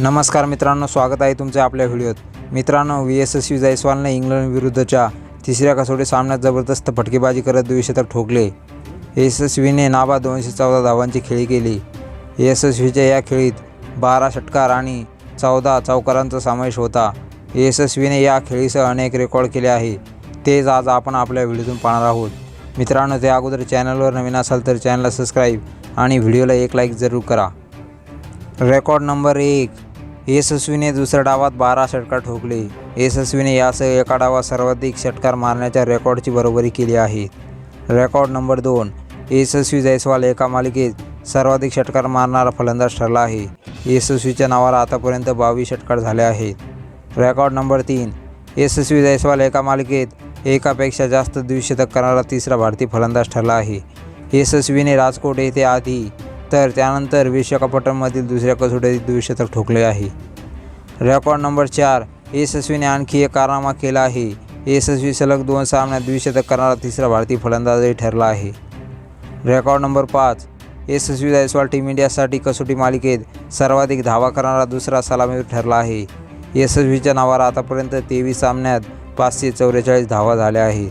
नमस्कार मित्रांनो स्वागत आहे तुमचे आपल्या व्हिडिओत. मित्रांनो व्ही एस एस यू जयस्वालने इंग्लंड विरुद्धच्या तिसऱ्या कसोटी सामन्यात जबरदस्त फटकेबाजी करत द्विशतक ठोकले. यशस्वीने नाबा दोनशे चौदा धावांची खेळी केली. यशस्वीच्या या खेळीत बारा षटकार आणि चौदा चौकारांचा समावेश होता. यशस्वीने या खेळीसह अनेक रेकॉर्ड केले आहे. तेच आज आपण आपल्या व्हिडिओतून पाहणार आहोत. मित्रांनो त्या अगोदर चॅनलवर नवीन असाल तर चॅनलला सबस्क्राईब आणि व्हिडिओला एक लाईक जरूर करा. रेकॉर्ड नंबर एक यशस्वीने दुसऱ्या डावात बारा षटकार ठोकले. यशस्वीने यासह एका डावात सर्वाधिक षटकार मारण्याच्या रेकॉर्डची बरोबरी केली आहे. रेकॉर्ड नंबर दोन यशस्वी जयस्वाल एका मालिकेत सर्वाधिक षटकार मारणारा फलंदाज ठरला आहे. यशस्वीच्या नावाला आतापर्यंत बावीस षटकार झाले आहेत. रेकॉर्ड नंबर तीन यशस्वी जयस्वाल एका मालिकेत एकापेक्षा जास्त द्विशतक करणारा तिसरा भारतीय फलंदाज ठरला आहे. यशस्वीने राजकोट येथे आधी तर त्यानंतर विशाखापट्टणमधील दुसऱ्या कसोटीत द्विशतक ठोकले आहे. रेकॉर्ड नंबर चार यशस्वीने आणखी एक कारनामा केला आहे. यशस्वी सलग दोन सामन्यात द्विशतक करणारा तिसरा भारतीय फलंदाजही ठरला आहे. रेकॉर्ड नंबर पाच यशस्वी जायस्वाल टीम इंडियासाठी कसोटी मालिकेत सर्वाधिक धावा करणारा दुसरा सलामीवीर ठरला आहे. यशस्वीच्या नावावर आतापर्यंत तेवीस सामन्यात पाचशे चौवेचाळीस धावा झाल्या आहेत.